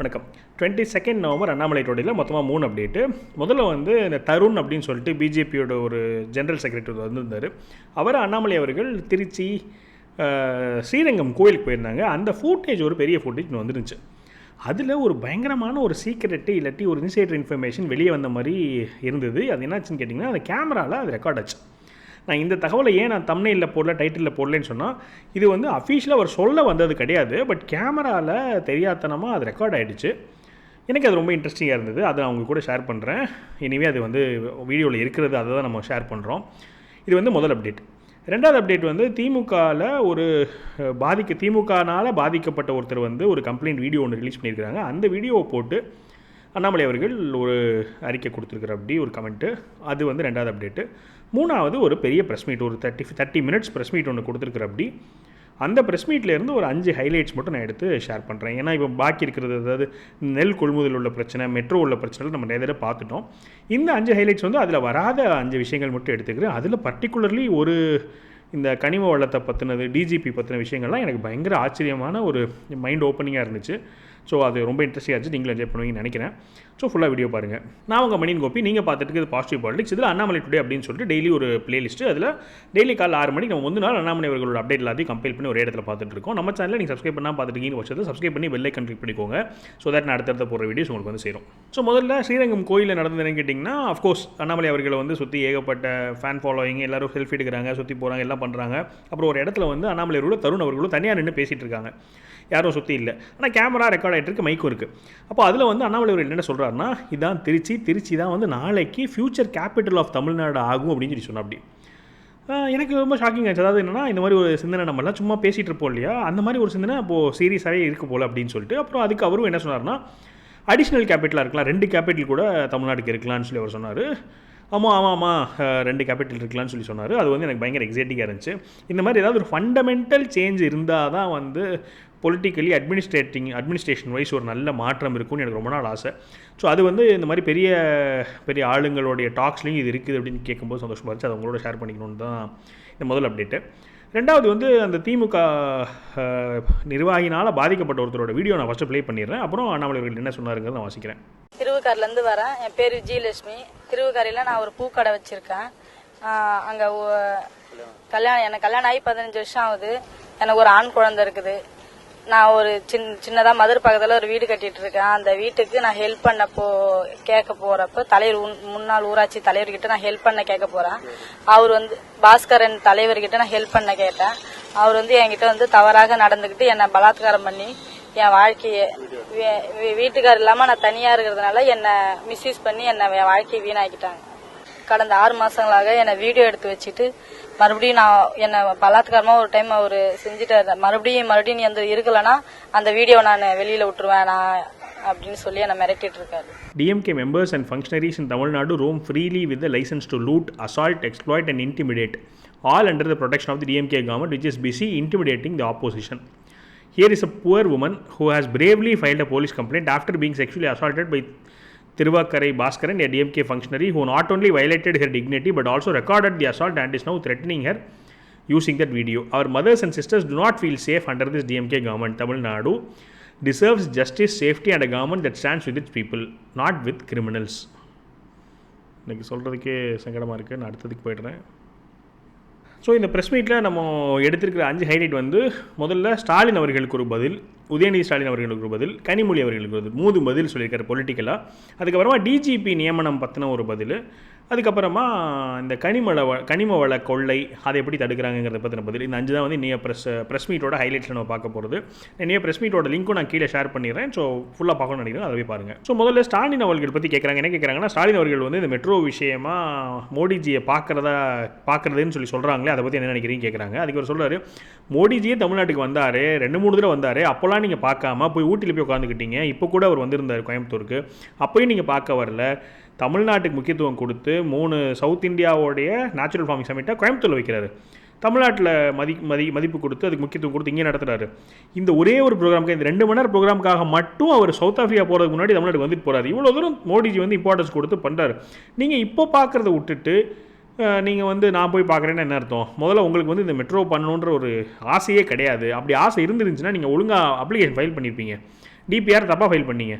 வணக்கம். Twenty second November Annamalai டோடியில் மொத்தமாக மூணு அப்டேட்டு முதல்ல வந்து இந்த தருண் அப்படின்னு சொல்லிட்டு பிஜேபியோட ஒரு ஜென்ரல் செக்ரட்டரி வந்திருந்தார். அவர் அண்ணாமலை அவர்கள் திருச்சி ஸ்ரீரங்கம் கோயிலுக்கு போயிருந்தாங்க. அந்த ஃபுட்டேஜ் ஒரு பெரிய ஃபுட்டேஜ் வந்துருந்துச்சு. அதில் ஒரு பயங்கரமான ஒரு சீக்ரெட்டு இல்லாட்டி ஒரு இன்சைடர் இன்ஃபர்மேஷன் வெளியே வந்த மாதிரி இருந்தது. அது என்னாச்சுன்னு கேட்டிங்கன்னா அந்த கேமராவில் அது ரெக்கார்ட் ஆச்சு. நான் இந்த தகவலை ஏன் நான் தம்னையில் போடல டைட்டிலில் போடலன்னு சொன்னால் இது வந்து அஃபீஷியலாக அவர் சொல்ல வந்தது கிடையாது பட் கேமராவில் தெரியாதனமாக அது ரெக்கார்ட் ஆகிடுச்சு எனக்கு அது ரொம்ப இன்ட்ரெஸ்டிங்காக இருந்தது. அதை அவங்க கூட ஷேர் பண்ணுறேன் இனிமே அது வந்து வீடியோவில் இருக்கிறது அதை தான் நம்ம ஷேர் பண்ணுறோம் இது வந்து முதல் அப்டேட் ரெண்டாவது அப்டேட் வந்து திமுகவில் ஒரு பாதிக்க திமுகனால் பாதிக்கப்பட்ட ஒருத்தர் வந்து ஒரு கம்ப்ளைண்ட் வீடியோ ஒன்று ரிலீஸ் பண்ணியிருக்கிறாங்க. அந்த வீடியோவை போட்டு அண்ணாமலை அவர்கள் ஒரு அறிக்கை கொடுத்துருக்குற அப்படி ஒரு கமெண்ட்டு அது வந்து ரெண்டாவது அப்டேட்டு மூணாவது ஒரு பெரிய ப்ரெஸ் மீட் ஒரு thirty thirty minutes press meet ஒன்று கொடுத்துருக்குற அப்படி. அந்த ப்ரெஸ் மீட்லேருந்து ஒரு அஞ்சு ஹைலைட்ஸ் மட்டும் நான் எடுத்து ஷேர் பண்ணுறேன் ஏன்னா இப்போ பாக்கி இருக்கிறது அதாவது நெல் கொள்முதல் உள்ள பிரச்சனை மெட்ரோ உள்ள பிரச்சனை நம்ம நிறைய தடவை பார்த்துட்டோம். இந்த அஞ்சு ஹைலைட்ஸ் வந்து அதில் வராத அஞ்சு விஷயங்கள் மட்டும் எடுத்துக்கிறேன். அதில் பர்டிகுலர்லி ஒரு இந்த கனிம வளத்தை பற்றினது டிஜிபி பற்றின விஷயங்கள்லாம் எனக்கு பயங்கர ஆச்சரியமான ஒரு மைண்ட் ஓப்பனிங்காக இருந்துச்சு. ஸோ அது ரொம்ப இன்ட்ரெஸ்டிங் இருந்துச்சு. நீங்களும் என்ஜாய் பண்ணுவீங்கன்னு நினைக்கிறேன். ஸோ ஃபுல்லாக வீடியோ பாருங்கள் நான் உங்கள் மணியின் கோப்பி நீங்கள் பார்த்துட்டு இருக்கிறது பாசிட்டிவ் பாலிடிக்ஸ் இதில் அண்ணாமலை டுடே அப்படின்னு சொல்லிட்டு டெய்லி ஒரு பிளேலிஸ்ட்டு அதில் டெய்லி காலைல ஆறு மணிக்கு நம்ம முந்தின நாள் அண்ணாமலை அவர்களோட அப்டேட் எல்லாத்தையும் கம்பைல் பண்ணி ஒரு இடத்துல பார்த்துட்டு இருக்கோம். நம்ம சேனலில் நீங்கள் சப்ஸ்கிரைப் பண்ணால் பார்த்துட்டு இருக்கீங்க பட்சத்தில் சப்ஸ்கிரைப் பண்ணி பெல்லை கன்க்ளிக் பண்ணிக்கோங்க. ஸோ தட் நான் அடுத்தடுத்த போகிற வீடியோஸ் உங்களுக்கு வந்து சேரும். ஸோ முதல்ல ஸ்ரீரங்கம் கோயிலில் நடந்ததுன்னு கேட்டிங்கன்னா அஃப்கோர்ஸ் அண்ணாமலை அவர்களை வந்து சுற்றி ஏகப்பட்ட ஃபேன் ஃபாலோயிங் எல்லாரும் செல்ஃபி எடுக்கிறாங்க சுற்றி போகிறாங்க எல்லாம் பண்ணுறாங்க அப்புறம் ஒரு இடத்துல வந்து அண்ணாமலை அவர்களும் தருண் அவர்களும் தனியாக நின்று பேசிகிட்டு இருக்காங்க. யாரும் சுற்றி இல்லை. ஆனால் கேமரா ரெக்கார்ட் ஆகிட்டு இருக்கு மைக்கும் இருக்குது அப்போ அதில் வந்து அண்ணாமலை அவர்கள் என்ன சொல்கிறாருன்னா இதான் திருச்சி திருச்சி தான் வந்து நாளைக்கு ஃபியூச்சர் கேபிட்டல் ஆஃப் தமிழ்நாடு ஆகும் அப்படின்னு சொல்லி சொன்னா அப்படி எனக்கு ரொம்ப ஷாக்கிங் ஆச்சு அதாவது என்னன்னா இந்த மாதிரி ஒரு சிந்தனை நம்மளாம் சும்மா பேசிகிட்டு இருப்போம் இல்லையா? அந்த மாதிரி ஒரு சிந்தனை அப்போது சீரியஸாகவே இருக்கு போல் அப்படின்னு சொல்லிட்டு அப்புறம் அதுக்கு அவரும் என்ன சொன்னார்னா அடிஷ்னல் கேபிட்டலாக இருக்கலாம் ரெண்டு கேபிட்டல் கூட தமிழ்நாட்டுக்கு இருக்கலாம்னு சொல்லி அவர் சொன்னார். ஆமாம் ஆமாம் ஆமாம் ரெண்டு கேபிட்டல் இருக்கலாம்னு சொல்லி சொன்னார். அது வந்து எனக்கு பயங்கர எக்ஸைட்டிங்காக இருந்துச்சு. இந்த மாதிரி ஏதாவது ஒரு ஃபண்டமெண்டல் சேஞ்ச் இருந்தால் தான் வந்து பொலிட்டிக்கலி அட்மினிஸ்ட்ரேட்டிங் அட்மினிஸ்ட்ரேஷன் வைஸ் ஒரு நல்ல மாற்றம் இருக்கும்னு எனக்கு ரொம்ப நாள் ஆசை. ஸோ அது வந்து இந்த மாதிரி பெரிய பெரிய ஆளுங்களுடைய டாக்ஸ்லையும் இது இருக்குது அப்படின்னு கேட்கும்போது சந்தோஷமாக இருந்துச்சு. அதை உங்களோட ஷேர் பண்ணிக்கணும்னு தான் இந்த முதல் அப்டேட்டு ரெண்டாவது வந்து அந்த திமுக நிர்வாகினால் பாதிக்கப்பட்ட ஒருத்தரோட வீடியோ நான் ஃபஸ்ட்டு ப்ளே பண்ணிடுறேன். அப்புறம் அண்ணாமலை அவர்கள் என்ன சொன்னாருங்கிறத நான் வாசிக்கிறேன். திருவுக்கார்லேருந்து வரேன். என் பேர் விஜயலட்சுமி திருவுக்காரியில் நான் ஒரு பூக்கடை வச்சுருக்கேன். அங்கே கல்யாணம் எனக்கு கல்யாணம் ஆகி பதினஞ்சு வருஷம் ஆகுது. எனக்கு ஒரு ஆண் குழந்தை இருக்குது. நான் ஒரு சின் சின்னதா மதுரை பக்கத்துல ஒரு வீடு கட்டிட்டு இருக்கேன் அந்த வீட்டுக்கு நான் ஹெல்ப் பண்ண போ கேட்க போறப்ப தலைவர் உன்- முன்னாள் ஊராட்சி தலைவர்கிட்ட நான் ஹெல்ப் பண்ண கேட்க போறேன். அவர் வந்து பாஸ்கரன் தலைவர்கிட்ட நான் ஹெல்ப் பண்ண கேட்டேன். அவர் வந்து என்கிட்ட வந்து தவறாக நடந்துக்கிட்டு என்னை பலாத்காரம் பண்ணி என் வாழ்க்கையை வீட்டுக்கார் இல்லாம நான் தனியா இருக்கிறதுனால என்னை மிஸ்யூஸ் பண்ணி என்னை என் வாழ்க்கையை வீணாக்கிட்டாங்க. கடந்த ஆறு மாசங்களாக என்னை வீடியோ எடுத்து வச்சுட்டு மறுபடியும் நான் என்ன பலாத்காரமா ஒரு டைம் அவர் செஞ்சுட்டு மறுபடியும் மறுபடியும் நீ அந்த இருக்கலன்னா அந்த வீடியோ நான் வெளியில விட்டுருவேன் நான் அப்படின்னு சொல்லி என்ன மிரட்டிட்டு இருக்காரு DMK members and functionaries in Tamil Nadu roam freely with license to loot assault exploit and intimidate all under the protection of the DMK government which is busy intimidating the opposition here is a poor woman who has bravely filed a police complaint after being sexually assaulted by assaulted by Tiruvakkarai Bhaskaran, a DMK functionary who not only violated her dignity but also recorded the assault and is now threatening her using that video. Our mothers and sisters do not feel safe under this DMK government. Tamil Nadu deserves justice, safety, and a government that stands with its people, not with criminals. இன்னைக்கு சொல்கிறதுக்கே சங்கடமாக இருக்குது நான் அடுத்ததுக்கு போய்டுறேன் so இந்த press மீட்டில் நம்ம எடுத்திருக்கிற அஞ்சு ஹைலைட் வந்து முதல்ல ஸ்டாலின் அவர்களுக்கு ஒரு பதில் உதயநிதி ஸ்டாலின் அவர்களுக்கு ஒரு பதில் கனிமொழி அவர்களுக்கு ஒரு பதில் பதில் சொல்லியிருக்காரு பொலிட்டிக்கலாக அதுக்கப்புறமா டிஜிபி நியமனம் பற்றின ஒரு பதில் அதுக்கப்புறமா இந்த கனிமல வ கனிம வள கொள்ளை அதை எப்படி தடுக்கிறாங்கிறத பற்றின பதில். இந்த அஞ்சு தான் வந்து இன்றைய ப்ரெஸ் ப்ரெஸ் மீட்டோட ஹைலைட்ஸில் நம்ம பார்க்க போகிறது இன்றைய ப்ரெஸ் மீட்டோட லிங்க்கும் நான் கீழே ஷேர் பண்ணிடுறேன். ஸோ ஃபுல்லாக பார்க்கணும்னு நினைக்கிறேன் அதை போய் பாருங்கள் ஸோ முதல்ல ஸ்டாலின் அவர்கள் பற்றி கேட்குறாங்க என்ன கேட்குறாங்கன்னா ஸ்டாலின் அவர்கள் வந்து இந்த மெட்ரோ விஷயமா மோடிஜியை பார்க்குறதா பார்க்குறதுன்னு சொல்லி சொல்கிறாங்களே அதை பற்றி என்ன நினைக்கிறீங்க கேட்குறாங்க அதுக்கு அவர் சொல்கிறார் மோடிஜியே தமிழ்நாட்டுக்கு வந்தார் ரெண்டு மூணு தடவை வந்தார். அப்போல்லாம் நீங்கள் பார்க்காம போய் ஊட்டியில் போய் உட்காந்துக்கிட்டீங்க இப்போ கூட அவர் வந்திருந்தார் கோயம்புத்தூருக்கு. அப்போயும் நீங்கள் பார்க்க வரல. தமிழ்நாட்டுக்கு முக்கியத்துவம் கொடுத்து மூணு சவுத் இந்தியாவோடைய நேச்சுரல் ஃபார்மிங் சமிட்டை கோயம்புத்தூரில் வைக்கிறாரு. தமிழ்நாட்டில் மதி மதி மதிப்பு கொடுத்து அதுக்கு முக்கியத்துவம் கொடுத்து இங்கே நடத்துகிறாரு இந்த ஒரே ஒரு ப்ரோக்ராமுக்கு இந்த ரெண்டு மணி நேரம் ப்ரோக்ராமுக்காக மட்டும் அவர் சவுத் ஆஃப்ரிக்கா போகிறதுக்கு முன்னாடி தமிழ்நாட்டுக்கு வந்துட்டு போகிறாரு இவ்வளோ தூரம் மோடிஜி வந்து இம்பார்ட்டன்ஸ் கொடுத்து பண்ணுறாரு நீங்கள் இப்போ பார்க்குறத விட்டுட்டு நீங்கள் வந்து நான் போய் பார்க்குறேன்னு என்ன அர்த்தம்? முதல்ல உங்களுக்கு வந்து இந்த மெட்ரோ பண்ணணுன்ற ஒரு ஆசையே கிடையாது. அப்படி ஆசை இருந்துருந்துச்சுன்னா நீங்கள் ஒழுங்காக அப்ளிகேஷன் ஃபைல் பண்ணியிருப்பீங்க டிபிஆர் தப்பாக ஃபைல் பண்ணீங்க.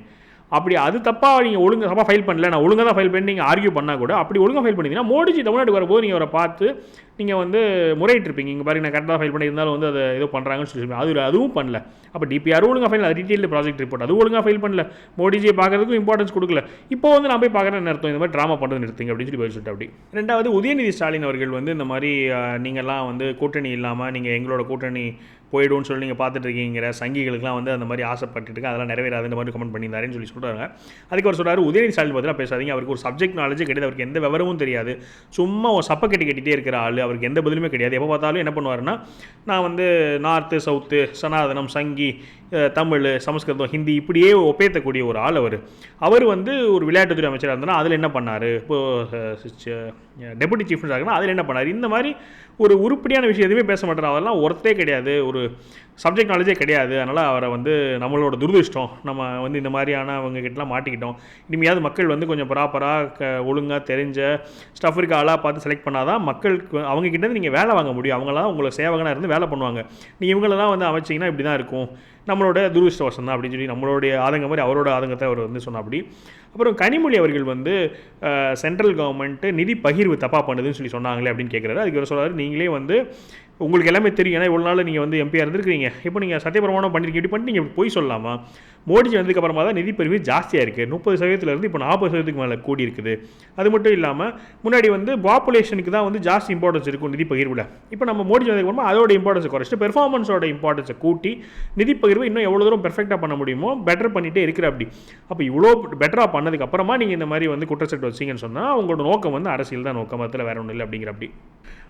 அப்படி அது தப்பாக நீங்கள் ஒழுங்கு தப்பாக ஃபைல் பண்ணல நான் ஒழுங்காக தான் ஃபைல் பண்ணி நீங்கள் ஆர்கியூ பண்ணால் கூட அப்படி ஒழுங்காக ஃபைல் பண்ணிங்கன்னா மோடிஜி தமிழ்நாட்டுக்கு வரும்போது நீங்கள் அவரை பார்த்து நீங்கள் வந்து முறையிட்டிருப்பீங்க. இங்கே பாருங்க நான் கரெக்டாக ஃபைல் பண்ணி இருந்தாலும் வந்து அதை ஏதோ பண்ணுறாங்கன்னு சொல்லி அது அதுவும் பண்ணல. அப்போ டிபிஆர் ஒழுங்காக ஃபைல் அது டீட்டெயில் ப்ராஜெக்ட் ரிப்போர்ட் அது ஒழுங்காக ஃபைல் பண்ணல. மோடிஜியை பார்க்கறதுக்கும் இம்பார்ட்டன்ஸ் கொடுக்கல. இப்போ வந்து நான் போய் பார்க்குறேன் அர்த்தம்? இந்த மாதிரி ட்ராமா பண்ணுறது நிறுத்துங்க அப்படின்னு சொல்லி பதில் சொல்லிட்டு அப்படி. ரெண்டாவது உதயநிதி ஸ்டாலின் அவர்கள் வந்து இந்த மாதிரி நீங்கள்லாம் வந்து கூட்டணி இல்லாமல் நீங்கள் எங்களோட கூட்டணி போயிடும்னு சொல்லி நீங்கள் பார்த்துட்ருக்கீங்கிற சங்கிகளுக்குலாம் வந்து அந்த மாதிரி ஆசைப்பட்டுட்டு அதெல்லாம் நிறைவேறாதுன்ற மாதிரி கமெண்ட் பண்ணியிருந்தாருன்னு சொல்லி சொல்கிறாங்க அதுக்கு அவர் சொல்கிறார் உதயநிதி ஸ்டாலின் பற்றிலாம் பேசாதீங்க. அவருக்கு ஒரு சப்ஜெக்ட் நாலேஜே கிடையாது. அவருக்கு எந்த விவரமும் தெரியாது. சும்மா ஒரு சப்பை கட்டி கட்டிட்டே இருக்கிற ஆள். அவருக்கு எந்த பதிலுமே கிடையாது. எப்போ பார்த்தாலும் என்ன பண்ணுவார்னா நான் வந்து நார்த்து சவுத்து சனாதனம் சங்கி தமிழ் சமஸ்கிருதம் ஹிந்தி இப்படியே ஒப்பேத்தக்கூடிய ஒரு ஆள் அவர். அவர் வந்து ஒரு விளையாட்டுத்துறை அமைச்சராக இருந்தால் அதில் என்ன பண்ணார்? இப்போது டெபுட்டி சீஃப் மினிஸ்டர் அதில் என்ன பண்ணார்? இந்த மாதிரி ஒரு உருப்படியான விஷயம் எதுவுமே பேச மாட்டார். அதெல்லாம் ஒருத்தே கிடையாது. ஒரு சப்ஜெக்ட் நாலேஜே கிடையாது. அதனால் அவரை வந்து நம்மளோட துரதிருஷ்டம். நம்ம வந்து இந்த மாதிரியான அவங்க கிட்டலாம் மாட்டிக்கிட்டோம். இனிமையாவது மக்கள் வந்து கொஞ்சம் ப்ராப்பராக க ஒழுங்காக தெரிஞ்ச ஸ்டஃப் இருக்க ஆளாக பார்த்து செலக்ட் பண்ணால் தான் மக்களுக்கு அவங்க கிட்டேருந்து நீங்கள் வேலை வாங்க முடியும். அவங்களாம் உங்களை சேவகனாக இருந்து வேலை பண்ணுவாங்க. நீங்கள் இவங்களெல்லாம் வந்து அமைச்சிங்கன்னா இப்படி தான் இருக்கும். நம்மளோட துரதிருஷ்டவசம் தான் அப்படின்னு சொல்லி நம்மளுடைய ஆதங்கம் மாதிரி அவரோட ஆதங்கத்தை அவர் வந்து சொன்ன அப்படி. அப்புறம் கனிமொழி அவர்கள் வந்து சென்ட்ரல் கவர்மெண்ட்டு நிதி பகிர்வு தப்பாக பண்ணுதுன்னு சொல்லி சொன்னாங்களே அப்படின்னு கேட்குறாரு அதுக்கு அவர் சொல்கிறார் நீங்களே வந்து உங்களுக்கு எல்லாமே தெரியும். ஏன்னா இவ்வளோ நாள் நீங்கள் வந்து எம்பியாக இருந்திருக்கிறீங்க. இப்போ நீங்கள் சத்தியபிரமாணம் பண்ணிருக்கீங்க. இப்படி பண்ணிட்டு நீங்கள் போய் சொல்லலாமா மோடிஜி வந்ததுக்கப்புறமா தான் நிதி பிரிவு ஜாஸ்தியாக இருக்குது முப்பது சதவீதத்துலேருந்து இப்போ நாற்பது சதவீதத்துக்கு மேலே கூடி இருக்குது. அது மட்டும் இல்லாமல் முன்னாடி வந்து பாப்புலேஷனுக்கு தான் வந்து ஜாஸ்தி இம்பார்ட்டன்ஸ் இருக்கும் நிதி பகிர்வில். இப்போ நம்ம மோடிஜி வந்ததுக்கப்புறமா அதோட இம்பார்ட்டன்ஸை குறைச்சிட்டு பெர்ஃபார்மன்ஸோட இம்பார்ட்டன்ஸை கூட்டி நிதி பகிர்வு இன்னும் எவ்வளோ தூரம் பெர்ஃபெக்டாக பண்ண முடியுமோ பெட்டர் பண்ணிகிட்டே இருக்கிற அப்படி. அப்போ இவ்வளோ பெட்டராக பண்ணதுக்கப்புறமா நீங்கள் இந்த மாதிரி வந்து குற்றச்சாட்டு வச்சீங்கன்னு சொன்னால் உங்களோட நோக்கம் வந்து அரசியல் தான் நோக்கம். அதில் வேற ஒன்றும் இல்லை அப்படிங்கிற அப்படி.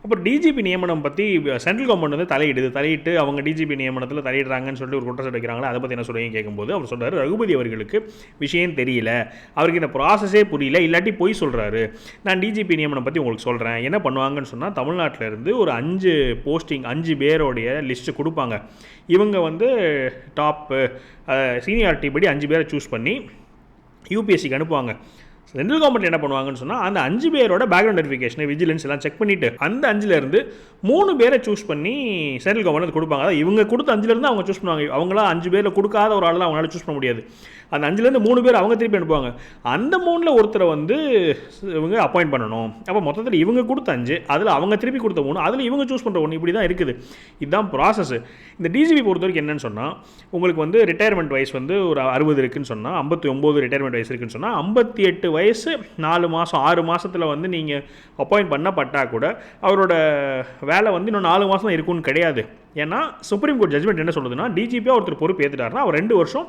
அப்புறம் டிஜிபி நியமனம் பற்றி சென்ட்ரல் கவர்மெண்ட் வந்து தலையிடுது. தலையிட்டு அவங்க டிஜிபி நியமனத்தில் தலையிடுறாங்கன்னு சொல்லிட்டு ஒரு குற்றச்சாட்டு வைக்கிறாங்களா அதை பற்றி என்ன சொல்லுவீங்க கேட்கும்போது அவர் சொல்றாரு ரகுபதி அவர்களுக்கு விஷயம் தெரியல. அவருக்கு இந்த ப்ராசஸே புரியல. இல்லாட்டி பொய் சொல்கிறாரு நான் டிஜிபி நியமனம் பற்றி உங்களுக்கு சொல்கிறேன் என்ன பண்ணுவாங்கன்னு சொன்னால் தமிழ்நாட்டிலேருந்து ஒரு அஞ்சு போஸ்டிங் அஞ்சு பேரோடைய லிஸ்ட்டு கொடுப்பாங்க. இவங்க வந்து டாப்பு சீனியாரிட்டி படி அஞ்சு பேரை சூஸ் பண்ணி யூபிஎஸ்சிக்கு அனுப்புவாங்க. சென்ட்ரல் கவர்மெண்ட் என்ன பண்ணுவாங்கன்னு சொன்னால் அந்த அஞ்சு பேரோட பேக்ரவுண்ட் வெரிஃபிகேஷன் விஜிலன்ஸ் எல்லாம் செக் பண்ணிவிட்டு அந்த அஞ்சுலேருந்து மூணு பேரை சூஸ் பண்ணி சென்ட்ரல் கவர்மெண்ட் கொடுப்பாங்க. அதாவது இவங்க கொடுத்த அஞ்சுலேருந்து அவங்க சூஸ் பண்ணுவாங்க. அவங்களா அஞ்சு பேரில் கொடுக்காத ஒரு ஆள் அவங்களால சூஸ் பண்ண முடியாது. அந்த அஞ்சுலேருந்து மூணு பேர் அவங்க திருப்பி அனுப்புவாங்க. அந்த மூணில் ஒருத்தரை வந்து இவங்க அப்பாயிண்ட் பண்ணணும். அப்போ மொத்தத்தில் இவங்க கொடுத்த அஞ்சு அதில் அவங்க திருப்பி கொடுத்த மூணு அதில் இவங்க சூஸ் பண்ணுற ஒன்று இப்படி தான் இருக்குது. இதுதான் ப்ராசஸ் இந்த டிஜிபி பொறுத்த வரைக்கும் என்னென்னு சொன்னால் உங்களுக்கு வந்து ரிட்டையர்மெண்ட் வயசு வந்து ஒரு அறுபது இருக்குன்னு சொன்னால் ஐம்பத்தி ஒம்பது ரிட்டையர்மெண்ட் வயசு இருக்குன்னு சொன்னால் ஐம்பத்தி எட்டு வயசு நாலு மாதம் ஆறு மாதத்தில் வந்து நீங்கள் அப்பாயிண்ட் பண்ணப்பட்டா கூட அவரோட வேலை வந்து இன்னும் நாலு மாதம் இருக்குன்னு கிடையாது. ஏன்னா சுப்ரீம் கோர்ட் ஜட்மெண்ட் என்ன சொல்லுதுன்னா டிஜிபியாக ஒருத்தர் பொறுப்பு ஏற்றுட்டாருன்னா அவர் ரெண்டு வருஷம்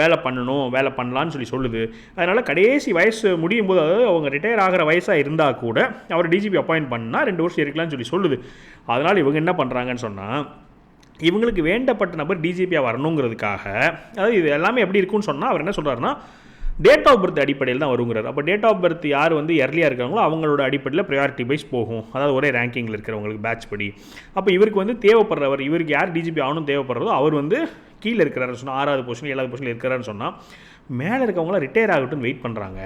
வேலை பண்ணணும் வேலை பண்ணலான்னு சொல்லி சொல்லுது. அதனால் கடைசி வயசு முடியும் போது அதாவது அவங்க ரிட்டையர் ஆகிற வயசாக இருந்தால் கூட அவர் டிஜிபி அப்பாயிண்ட் பண்ணால் ரெண்டு வருஷம் இருக்கலாம்னு சொல்லி சொல்லுது. அதனால் இவங்க என்ன பண்ணுறாங்கன்னு சொன்னால் இவங்களுக்கு வேண்டப்பட்ட நபர் டிஜிபியாக வரணுங்கிறதுக்காக அதாவது இது எல்லாமே எப்படி இருக்குன்னு சொன்னால் அவர் என்ன சொல்கிறாருன்னா டேட் ஆஃப் பர்த் அடிப்படையில் தான் வருங்கிறார். அப்போ டேட் ஆஃப் பர்த் யார் வந்து எர்லியாக இருக்காங்களோ அவங்களோட அடிப்படையில் ப்ரையாரிட்டி வைஸ் போகும். அதாவது ஒரே ரேங்கிங்கில் இருக்கிறவங்களுக்கு பேட்ச் படி. அப்போ இவருக்கு வந்து தேவைப்படுறவர் இவருக்கு யார் டிஜிபி ஆகணும் தேவைப்படுறதோ அவர் வந்து கீழே இருக்கிறாருன்னு சொன்னால் ஆறாவது பொசிஷன் ஏழாவது பொசிஷனில் இருக்கிறாருன்னு சொன்னால் மேலே இருக்கவங்களாம் ரிட்டையர் ஆகட்டும்னு வெயிட் பண்ணுறாங்க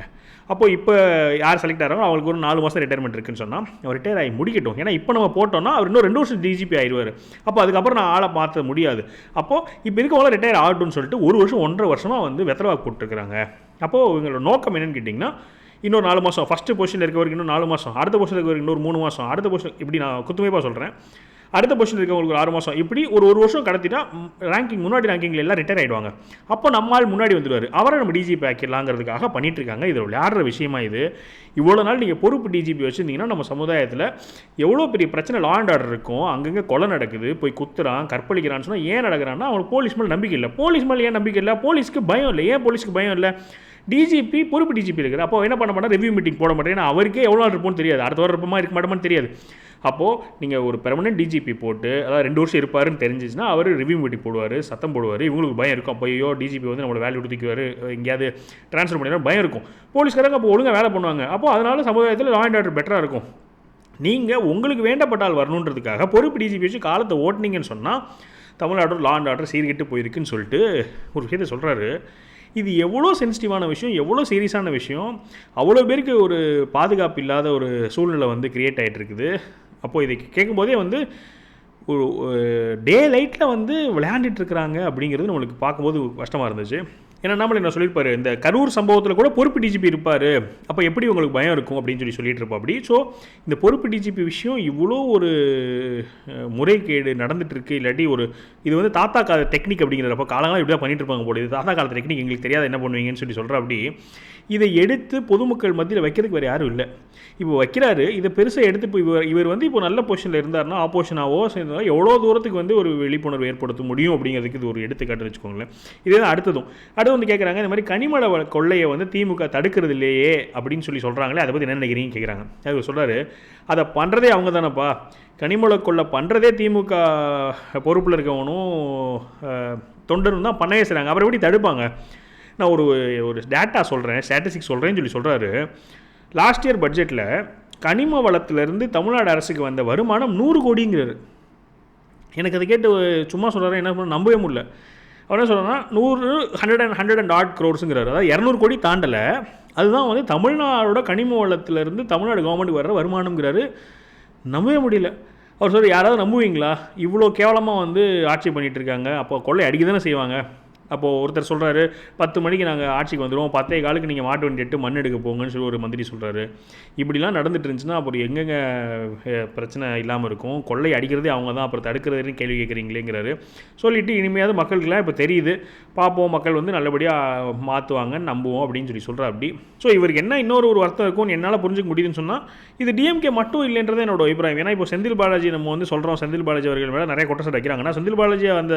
அப்போது இப்போ யார் செலக்ட் ஆகிறாங்களோ அவங்களுக்கு ஒரு நாலு மாதம் ரிட்டையர்மெண்ட் இருக்குன்னு சொன்னால் அவர் ரிட்டையர் ஆகி முடிக்கட்டும். ஏன்னா இப்போ நம்ம போட்டோம்னா அவர் இன்னும் ரெண்டு வருஷம் டிஜிபி ஆயிடுவார். அப்போ அதுக்கப்புறம் நான் ஆளை மாற்ற முடியாது. அப்போது இப்போ இருக்கவங்கள ரிட்டையர் ஆகட்டும்னு சொல்லிட்டு ஒரு வருஷம் ஒன்றரை வருஷமாக வந்து வெத்தலவாக்கு போட்டுருக்குறாங்க. அப்போது இவங்களோட நோக்கம் என்னென்னு கேட்டிங்கன்னா இன்னொரு நாலு மாதம் ஃபஸ்ட்டு பொசிஷனில் இருக்கவருக்கு இன்னும் நாலு மாதம் அடுத்த பொசிஷனில் இருக்கவருக்கு இன்னொரு மூணு மாதம் அடுத்த பொசிஷன் இப்படி நான் குத்துமைப்பாக சொல்கிறேன் அடுத்த பொசிஷன் இருக்கவங்களுக்கு ஒரு ஆறு மாதம் இப்படி ஒரு ஒரு வருஷம் கடத்திட்டா ரேங்கிங் முன்னாடி ரேங்கிங்கில் எல்லாம் ரிட்டையர் ஆகிடுவாங்க அப்போ நம்மால் முன்னாடி வந்துடுவார் அவரை நம்ம டிஜிபி ஆக்கிடலாங்கிறதுக்காக பண்ணிட்டு இருக்காங்க இதில் விளையாடுற விஷயமா இது. இவ்வளோ நாள் நீங்கள் பொறுப்பு டிஜிபி வச்சுருந்தீங்கன்னா நம்ம சமுதாயத்தில் எவ்வளோ பெரிய பிரச்சனை லா அண்ட் ஆர்டர் இருக்கும். அங்கங்கே கொலை நடக்குது. போய் குத்துறான் கற்பழிக்கிறான்னு சொன்னால் ஏன் நடக்கிறான்னா அவனுக்கு போலீஸ் மேலே நம்பிக்கை இல்லை. போலீஸ் மேலே ஏன் நம்பிக்கை இல்லை? போலீஸ்க்கு பயம் இல்லை. ஏன் போலீஸ்க்கு பயம் இல்லை? டிஜிபி பொறுப்பு டிஜிபி இருக்கிற அப்போ என்ன பண்ண மாட்டேன்? ரிவ்யூ மீட்டிங் போட மாட்டேன். ஏன்னா அவருக்கே எவ்வளோ நாள் இருப்போம்னு தெரியாது. அடுத்த வாரம் இருப்போமா இருக்க மாட்டோமான்னு தெரியாது. அப்போது நீங்கள் ஒரு பெர்மனன்ட் டிஜிபி போட்டு அதாவது ரெண்டு வருஷம் இருப்பாருன்னு தெரிஞ்சிச்சுன்னா அவர் ரிவ்யூ மீட்டிங் போடுவார் சத்தம் போடுவார் இவங்களுக்கு பயம் இருக்கும். அப்போ ஐயோ டிஜிபி வந்து நம்மளை வேலை தூக்கிக்குவார் எங்கேயாவது ட்ரான்ஸ்ஃபர் பண்ணிடுவார் பயம் இருக்கும். போலீஸ்காரங்க அப்போ ஒழுங்காக வேலை பண்ணுவாங்க. அப்போ அதனால சமுதாயத்தில் லா அண்ட் ஆர்டர் பெட்டராக இருக்கும். நீங்கள் உங்களுக்கு வேண்டப்பட்டால் வரணுன்றதுக்காக பொறுப்பு டிஜிபி வச்சு காலத்தை ஓட்டுனீங்கன்னு சொன்னால் தமிழ்நாடு லா அண்ட் ஆர்டர் சீர்கிட்டு போயிருக்குன்னு சொல்லிட்டு ஒரு விஷயத்தை சொல்கிறாரு இது எவ்வளோ சென்சிட்டிவான விஷயம் எவ்வளோ சீரியஸான விஷயம் அவ்வளோ பேருக்கு ஒரு பாதுகாப்பு இல்லாத ஒரு சூழ்நிலை வந்து கிரியேட் ஆகிட்டு இருக்குது அப்போது இதை கேட்கும்போதே வந்து ஒரு டே லைட்டில் வந்து விளையாண்டுட்டு இருக்கிறாங்க அப்படிங்கிறது நம்மளுக்கு பார்க்கும்போது கஷ்டமாக இருந்துச்சு. ஏன்னா நம்மள என்ன சொல்லியிருப்பாரு இந்த கரூர் சம்பவத்தில் கூட பொறுப்பு டிஜிபி இருப்பார். அப்போ எப்படி உங்களுக்கு பயம் இருக்கும் அப்படின்னு சொல்லி சொல்லிட்டு இருப்பா அப்படி. ஸோ இந்த பொறுப்பு டிஜிபி விஷயம் இவ்வளோ ஒரு முறைகேடு நடந்துட்டு இருக்கு இல்லாட்டி ஒரு இது வந்து தாத்தா கால டெக்னிக் அப்படிங்கிறப்ப காலங்களாக இப்படி தான் பண்ணிட்டு இருப்பாங்க போல. இது தாத்தா காலத்து டெக்னிக் எங்களுக்கு தெரியாது என்ன பண்ணுவீங்கன்னு சொல்லி சொல்கிற அப்படி. இதை எடுத்து பொதுமக்கள் மத்தியில் வைக்கிறதுக்கு வேறு யாரும் இல்லை. இப்போ வைக்கிறாரு இதை பெருசாக எடுத்து இப்போ இவர் இவர் வந்து இப்போ நல்ல பொசிஷனில் இருந்தாருன்னா ஆப்போஷனாவோ சேர்ந்தா எவ்வளோ தூரத்துக்கு வந்து ஒரு விழிப்புணர்வு ஏற்படுத்த முடியும் அப்படிங்கிறதுக்கு இது ஒரு எடுத்துக்காட்டு வச்சுக்கோங்களேன். இதே தான் அடுத்ததும். அடுத்து வந்து கேட்குறாங்க இந்த மாதிரி கனிமல வள- கொள்ளையை வந்து திமுக தடுக்கிறது இல்லையே அப்படின்னு சொல்லி சொல்கிறாங்களே அதை பற்றி என்ன நினைக்கிறீங்க கேட்குறாங்க அவர் சொல்கிறாரு அதை பண்ணுறதே அவங்க தானேப்பா. கனிமல கொள்ளை பண்ணுறதே திமுக பொறுப்பில் இருக்கவனும் அஹ், தொண்டரும் தான் பண்ணவே செய்கிறாங்க அப்புறம் எப்படி தடுப்பாங்க. நான் ஒரு ஒரு டேட்டா சொல்கிறேன் ஸ்டாட்டிஸ்டிக்ஸ் சொல்கிறேன்னு சொல்லி சொல்கிறாரு லாஸ்ட் இயர் பட்ஜெட்டில் கனிம வளத்திலிருந்து தமிழ்நாடு அரசுக்கு வந்த வருமானம் நூறு கோடிங்கிறாரு. எனக்கு அதை கேட்டு சும்மா சொல்கிறாரு என்ன பண்ண நம்பவே முடியல. அவர் என்ன சொல்கிறேன்னா நூறு hundred and hundred and odd க்ரோர்ஸுங்கிறாரு அதாவது இரநூறு கோடி தாண்டலை. அதுதான் வந்து தமிழ்நாடோட கனிம வளத்திலிருந்து தமிழ்நாடு கவர்மெண்ட்டுக்கு வர்ற வருமானம்ங்கிறாரு. நம்பவே முடியல. அவர் சொல்ற யாராவது நம்புவீங்களா? இவ்வளோ கேவலமாக வந்து ஆட்சி பண்ணிகிட்ருக்காங்க இருக்காங்க. அப்போ கொள்ளை அடிக்க தானே செய்வாங்க. அப்போது ஒருத்தர் சொல்கிறாரு பத்து மணிக்கு நாங்கள் ஆட்சிக்கு வந்துடுவோம் பத்தே காலுக்கு நீங்கள் மாட்டு வண்டி எட்டு மண் எடுக்க போங்கன்னு சொல்லி ஒரு மந்திரி சொல்கிறாரு இப்படிலாம் நடந்துட்டு இருந்துச்சுன்னா அப்புறம் எங்கெங்கே பிரச்சனை இல்லாமல் இருக்கும். கொள்ளை அடிக்கிறதே அவங்க தான் அப்புறம் தடுக்கிறதுன்னு கேள்வி கேட்குறீங்களேங்கிறாரு. சொல்லிட்டு இனிமையாவது மக்களுக்கெல்லாம் இப்போ தெரியுது. பார்ப்போம் மக்கள் வந்து நல்லபடியாக மாற்றுவாங்கன்னு நம்புவோம் அப்படின்னு சொல்லி சொல்கிறா அப்படி. ஸோ இவருக்கு என்ன இன்னொரு ஒரு அர்த்தம் இருக்கும்னு என்னால் புரிஞ்சுக்க முடியுதுன்னு சொன்னால் இது டிஎம்கே மட்டும் இல்லைன்றது என்னோட அபிப்பிராயம். ஏன்னா இப்போ செந்தில் பாலாஜி நம்ம வந்து சொல்கிறோம் செந்தில் பாலாஜி அவர்கள் மேலே நிறைய குற்றச்சாட்டு வைக்கிறாங்கன்னா செந்தில் பாலாஜி அந்த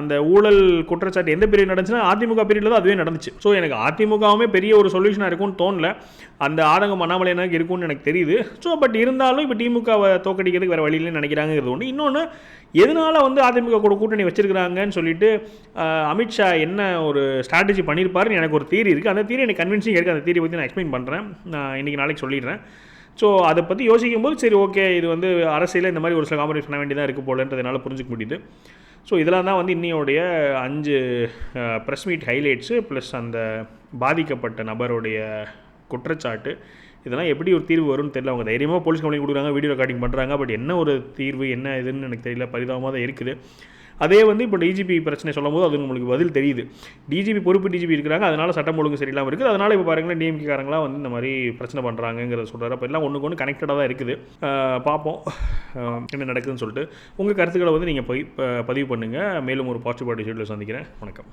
அந்த ஊழல் குற்றச்சாட்டு எந்த பீரியட் நடந்துச்சுன்னா அதிமுக பீரியடில் தான் அதுவே நடந்துச்சு. ஸோ எனக்கு அதிமுகவுமே பெரிய ஒரு சொல்யூஷனாக இருக்கும்னு தோணல. அந்த ஆதங்கம் அண்ணாமலை எனக்கு இருக்கும்னு எனக்கு தெரியுது. ஸோ பட் இருந்தாலும் இப்போ திமுகவை தோக்கடிக்கிறதுக்கு வேறு வழியில நினைக்கிறாங்கிறது ஒன்று இன்னொன்று எதனால வந்து அதிமுக கூட கூட்டணி வச்சிருக்கிறாங்கன்னு சொல்லிட்டு அமித்ஷா என்ன ஒரு ஸ்ட்ராட்டஜி பண்ணியிருப்பாருன்னு எனக்கு ஒரு தீரி இருக்குது அந்த தீரி எனக்கு கன்வின்சிங் இருக்குது அந்த தீரி பற்றி நான் எக்ஸ்பிளைன் பண்ணுறேன் நான் இன்றைக்கி நாளைக்கு சொல்லிடுறேன். ஸோ அதை பற்றி யோசிக்கும்போது சரி ஓகே இது வந்து அரசியலில் இந்த மாதிரி ஒரு சில காம்பரேட் பண்ண வேண்டியதாக இருக்குது போலன்றதுனால புரிஞ்சுக்க முடியுது. ஸோ இதெல்லாம் தான் வந்து இன்னையோடைய அஞ்சு ப்ரெஸ் மீட் ஹைலைட்ஸு ப்ளஸ் அந்த பாதிக்கப்பட்ட நபருடைய குற்றச்சாட்டு. இதெல்லாம் எப்படி ஒரு தீர்வு வரும்னு தெரியல. அவங்க தைரியமாக போலீஸ் கம்ப்ளைண்ட் கொடுக்குறாங்க வீடியோ ரெக்கார்டிங் பண்ணுறாங்க பட் என்ன ஒரு தீர்வு என்ன இதுன்னு எனக்கு தெரியல. பரிதாபமாக தான் இருக்குது. அதே வந்து இப்போ டிஜிபி பிரச்சனை சொல்லும் போது அது உங்களுக்கு பதில் தெரியுது. டிஜிபி பொறுப்பு டிஜிபி இருக்கிறாங்க அதனால சட்டம் ஒழுங்கு சரியில்லாமல் இருக்குது. அதனால இப்போ பாருங்களேன் டிஎம்கேக்காரங்களாம் வந்து இந்த மாதிரி பிரச்சனை பண்ணுறாங்கிறத சொல்கிறார் அப்போ எல்லாம் ஒன்றுக்கு ஒன்று கனெக்டடாக தான் இருக்குது. பார்ப்போம் என்ன நடக்குதுன்னு சொல்லிட்டு. உங்கள் கருத்துக்களை வந்து நீங்கள் பதிவு பண்ணுங்கள் மேலும் ஒரு பாசிட்டிவ் பார்ட்டி சந்திக்கிறேன். வணக்கம்.